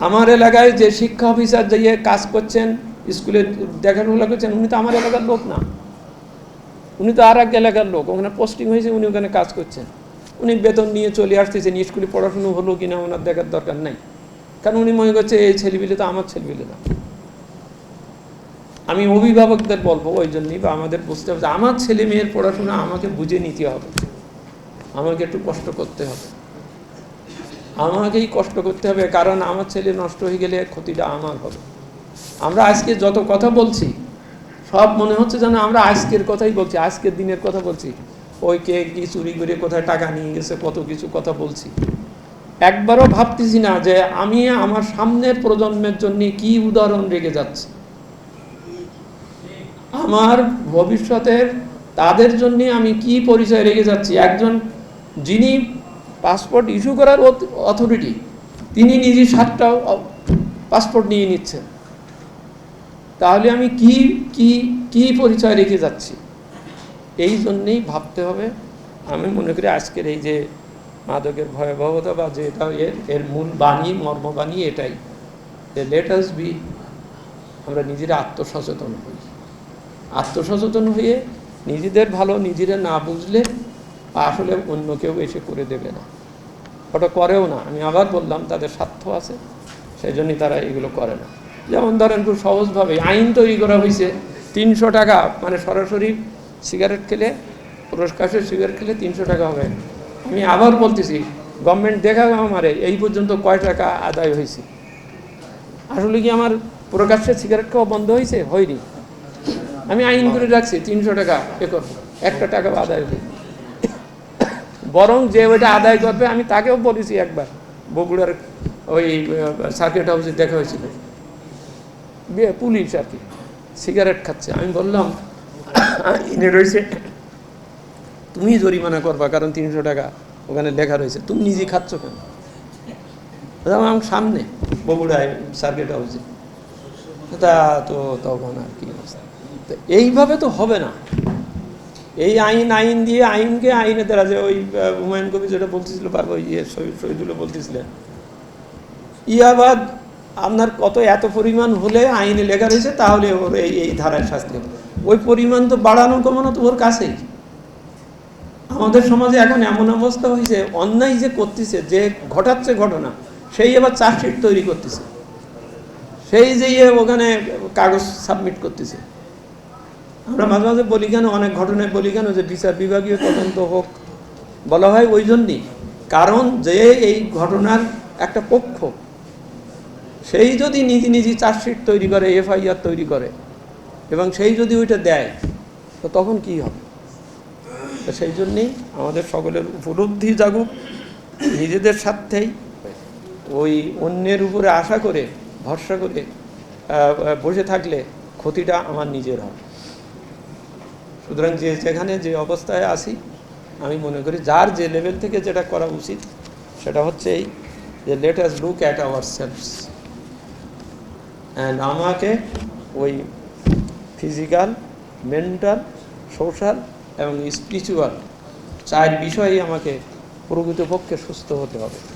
আমার এলাকায় যে শিক্ষা অফিসার যে কাজ করছেন, স্কুলে দেখাশোনা করছেন, উনি তো আমার এলাকার লোক না। উনি তো আর এক এলাকার লোক, ওখানে পোস্টিং হয়েছে, উনি ওখানে কাজ করছেন। উনি বেতন নিয়ে চলে আসতেছেন, স্কুলে পড়াশুনো হলো কিনা ওনার দেখার দরকার নাই। কারণ উনি মনে করছে, এই ছেলেপিলে তো আমার ছেলেপিলে না। আমি অভিভাবকদের বলব ওই জন্যই বা আমাদের বুঝতে হবে আমার ছেলে মেয়ের পড়াশোনা আমাকে বুঝে নিতে হবে। আমাকে একটু কষ্ট করতে হবে। আমাকেই কষ্ট করতে হবে, কারণ আমার ছেলে নষ্ট হয়ে গেলে ক্ষতিটা আমার হবে। আমরা আজকে যত কথা বলছি, সব মনে হচ্ছে যেন আমরা আজকের কথাই বলছি, আজকের দিনের কথা বলছি। ওই কে কি চুরি করে কোথায় টাকা নিয়ে গেছে, কত কিছু কথা বলছি। একবারও ভাবতেছি না যে আমি আমার সামনের প্রজন্মের জন্য কি উদাহরণ রেখে যাচ্ছি। আমার ভবিষ্যতের, তাদের জন্য আমি কি পরিচয় রেখে যাচ্ছি? একজন যিনি পাসপোর্ট ইস্যু করার অথরিটি তিনি নিজে সাতটা পাসপোর্ট নিয়ে নিচ্ছেন। তাহলে আমি কি কি কি পরিচয় রেখে যাচ্ছি? এই জন্যেই ভাবতে হবে। আমি মনে করি আজকের এই যে মাদকের ভয়াবহতা বা যেটা এর এর মূল বাণী মর্মবাণী এটাই। যে লেট আস বি আমরা নিজেরা আত্মসচেতন হই। আত্মসচেতন হয়ে নিজেদের ভালো নিজেরা না বুঝলে আসলে অন্য কেউ এসে করে দেবে না। ওটা করেও না। আমি আবার বললাম, তাদের স্বার্থ আছে সেই জন্যই তারা এগুলো করে না। যেমন ধরেন খুব সহজভাবে আইন তৈরি করা হয়েছে, তিনশো টাকা মানে সরাসরি সিগারেট খেলে পুরস্কারের সিগারেট খেলে তিনশো টাকা হবে। আমি আবার বলতেছি গভর্নমেন্ট দেখাবে আমারে, এই পর্যন্ত কয় টাকা আদায় হয়েছে। আসলে কি আমার প্রকাশ্যে সিগারেট খাওয়া বন্ধ হয়েছে? হয়নি। আমি আইন করে রাখছি, তিনশো টাকা এ একটা টাকা আদায় হবে বরং যে ওইটা আদায় করবে, আমি তাকেও বলেছি একবার। বগুড়ার ওই সার্কিট হাউসে দেখা হয়েছিল। পুলিশ আর কি। সিগারেট খাচ্ছে। আমি বললাম আইনে রয়েছে। তুমি জরিমানা করবা, কারণ তিনশো টাকা ওখানে লেখা রয়েছে। তুমি নিজে খাচ্ছ কেন? আমার সামনে বগুড়ায় সার্কিট হাউসে তা তো, তখন আর কি অবস্থা। এইভাবে তো হবে না। এই আইন আইন দিয়ে আইনকে আইনে দ্বারা যে ওই হুমায়ুন কবি যেটা বলতেছিল বা ওই ইয়ে শহীদ- শহীদুল্লাহ বলতেছিলেন। ইয়াবাদ, আপনার কত, এত পরিমাণ হলে আইনে লেখা রয়েছে, তাহলে ওর এই এই ধারায় শাস্তি ওই পরিমাণ তো বাড়ানো কমানো তো ওর কাছেই। আমাদের সমাজে এখন এমন অবস্থা হয়েছে, অন্যায় যে করতেছে, যে ঘটাচ্ছে ঘটনা, সেই আবার চার্জশিট তৈরি করতেছে। সেই যে ইয়ে ওখানে কাগজ সাবমিট করতেছে। আমরা মাঝে মাঝে বলি কেন, অনেক ঘটনায় বলি কেন যে বিচার বিভাগীয় তদন্ত হোক, বলা হয় ওই জন্যই। কারণ যে এই ঘটনার একটা পক্ষ, সেই যদি নিজে নিজে চার্জশিট তৈরি করে, এফআইআর তৈরি করে, এবং সেই যদি ওইটা দেয়, তো তখন কি হবে? তো সেই জন্যেই আমাদের সকলের উপলব্ধি জাগুক, নিজেদের স্বার্থেই, ওই অন্যের উপরে আশা করে, ভরসা করে বসে থাকলে ক্ষতিটা আমার নিজের হবে। সুতরাং যে যেখানে যে অবস্থায় আছি, আমি মনে করি যার যে লেভেল থেকে যেটা করা উচিত, সেটা হচ্ছে এই যে let us look at our selves and আমাকে ওই ফিজিক্যাল মেন্টাল সোশ্যাল এবং স্পিরিচুয়াল চার বিষয়েই আমাকে প্রকৃতপক্ষে সুস্থ হতে হবে।